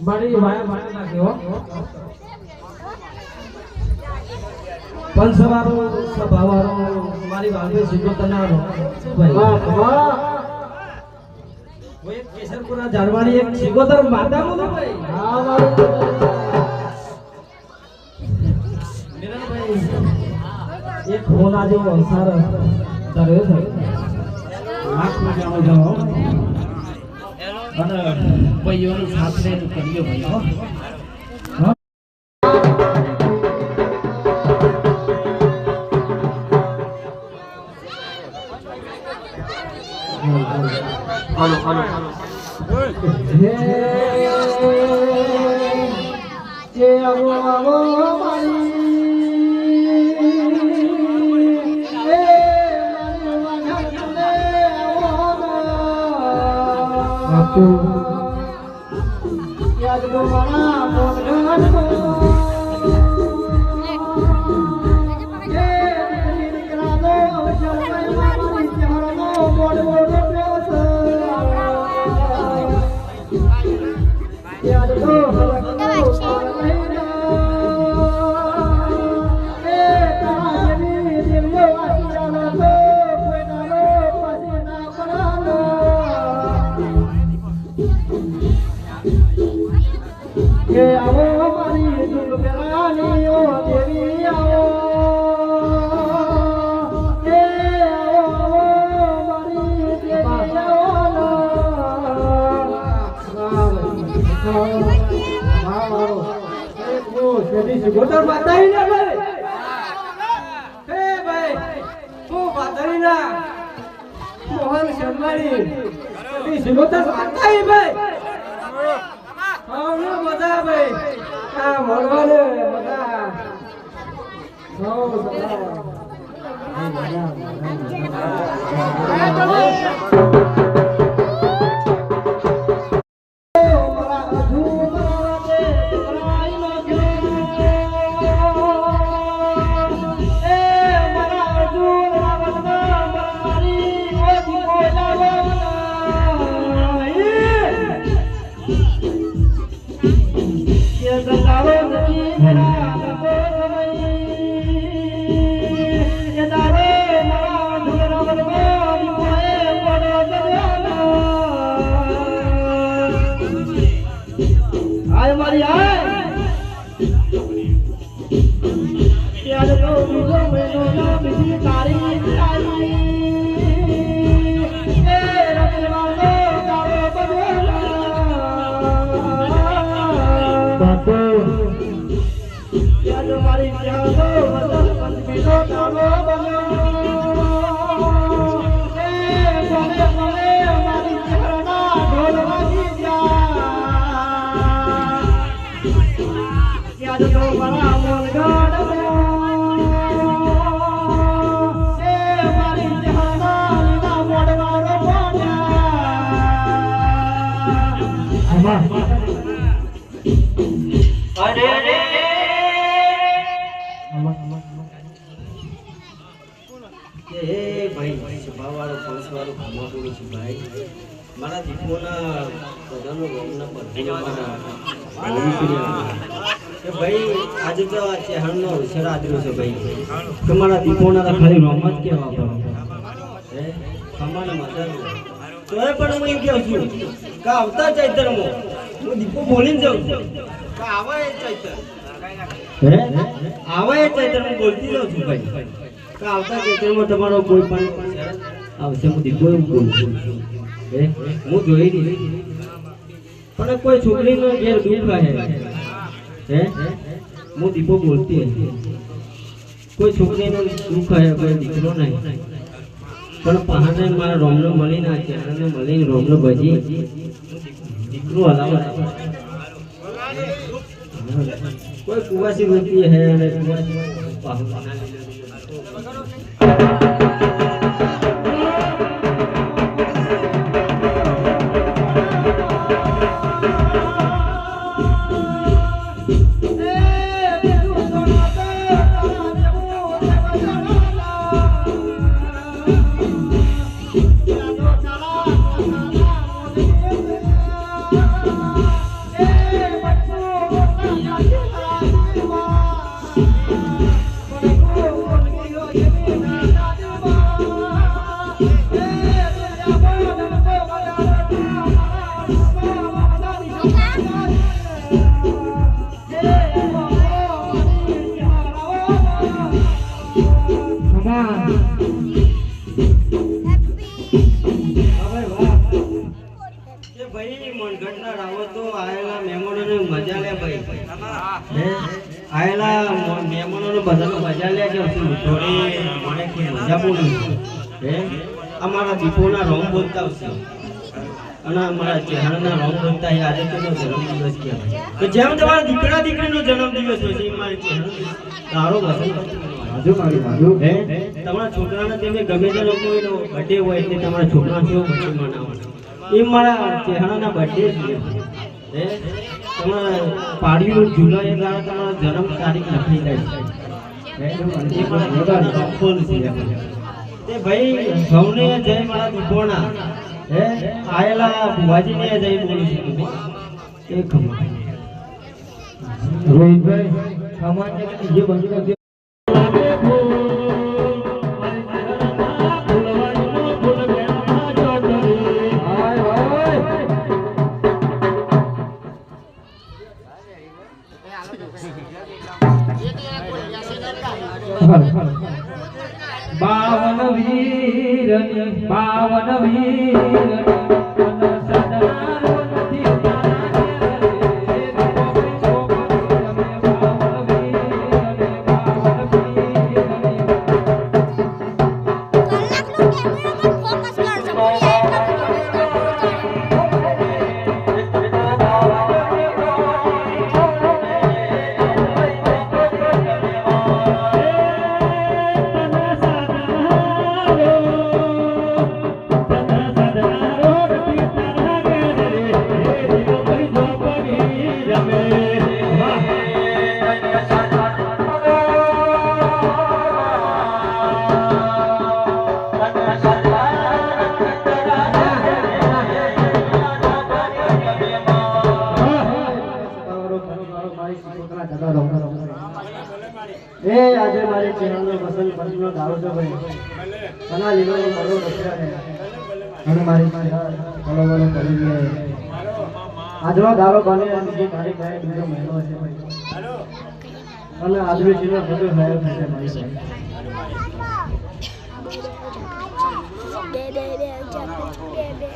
મારી વાયા મારી નાખ્યો પંચવારો સભાવારો મારી વાગે સીધો તનારો ભાઈ હું એક કેસરપુરા જારવાણી એક સિગોતર માતા બોલું ભાઈ. એક હોના જેવો અવસાર ધર્યો છે. લાખ મજાનો જાઓ. અને ભાઈઓની સાથે કરીએ ભાઈ હો હો? હાલો. હાલો યાદ તો મારા ગોતર માતા ને ભાઈ. હે ભાઈ હું વાદળી ના? મોહન શર્માણી સિગોતર માતા ભાઈ. હવને મજા ભાઈ. મળવાને મજા. મજા મારી આય તો બીજો મહિનો ભાઈ સભાવાળો પંચવાળો છું ભાઈ. મારા દીકરોના બધાનો ભાઈ આજે દીકરોના ખાલી રોમ કેવા પણ એમ કહું છું કે આવતા ચૈતરમાં હું દીપો બોલીને જાઉં. આવા ચૈતર. હે? આવા ચૈતર હું બોલતી જાઉં છું ભાઈ. આવતા ચૈતરમાં તમારો કોઈ પણ આવશે હું દીપો એવું બોલું છું. હે? હું જોઈ નહીં. પણ કોઈ છોકરીનો ઘેર દુઃખ હે? હે હું દીપો બોલતી કોઈ છોકરીનો દુઃખ હે કોઈ દીકરો નહીં. પણ પહાને મારા રોમનો મળી ના અને મળીને રોમનો ભજી. દીકરો હલાવવા કોઈ કુવાસી રોતી હે અને કુવાસી મજા લે કે મને કે મજા બોલું હે? અમારા દીપોના રોમ બોલતા આવશે અને અમારા ચહેરાના રોમ બોલતા એ આજે કેનો જન્મદિવસ કહેવાય તો જેમ તમારા દીકરા દીકરીનો જન્મદિવસ હોય છે મારી તારો વસંત હે? તમારા છોકરાના તમે ગમે તે લોકો એનો બર્થડે હોય એટલે તમારા છોકરા કેવો બર્થડે મનાવવાનો? એ મારા ચહેરાના બર્થડે છે. હે? તમારા પાડ્યું જુલાઈ દ્વારા તમારા જન્મ તારીખ લખી જાય છે. તે ભાઈ સૌને જય મારા દીપોના. હે? આયેલા ભુવાજીને જય બોલું છું. એ રોહિતભાઈ સામાન્ય જે બંધ ರಾಮನವೀರ એ આજે મારી ચહેરાનો પસંદ પસંદનો ધારો છે ભાઈ. અને લીલો મારો રસ્તા છે. અને મારી કલો કલો કરી લે આજનો દારો બને અને જે મારી પાસે બીજો મહિનો છે ભાઈ. અને આજનો જીનો બધો ફાયર થશે બે બે બે બે બે બે